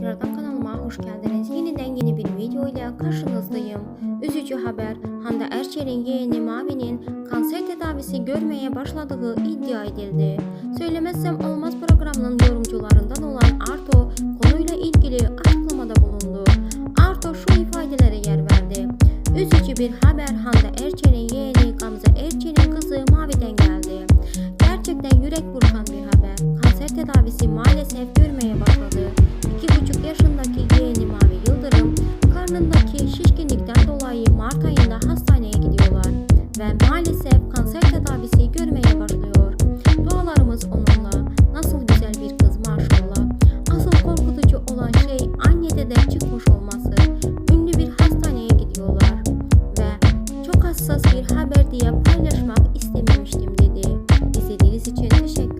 tekrardan kanalıma hoş geldiniz. Yeniden yeni bir video ile karşınızdayım. Üzücü haber Hande Erçel'in yeğeni Mavi'nin kanser tedavisi görmeye başladığı iddia edildi. Söylemezsem olmaz programının yorumcularından olan Arto konuyla ilgili açıklamada bulundu. Arto şu ifadelere yer verdi. Üzücü bir haber Hande Erçel'in yeğeni Gamze Erçel'in kızı Mavi'den ki şişkinlikten dolayı Mart ayında hastaneye gidiyorlar ve maalesef kanser tedavisi görmeye başlıyor. Dualarımız onunla. Nasıl güzel bir kız maşallah. Asıl korkutucu olan şey anne deden çıkmış olması. Ünlü bir hastaneye gidiyorlar ve çok hassas bir haber diye paylaşmak istememiştim dedi. İzlediğiniz için teşekkür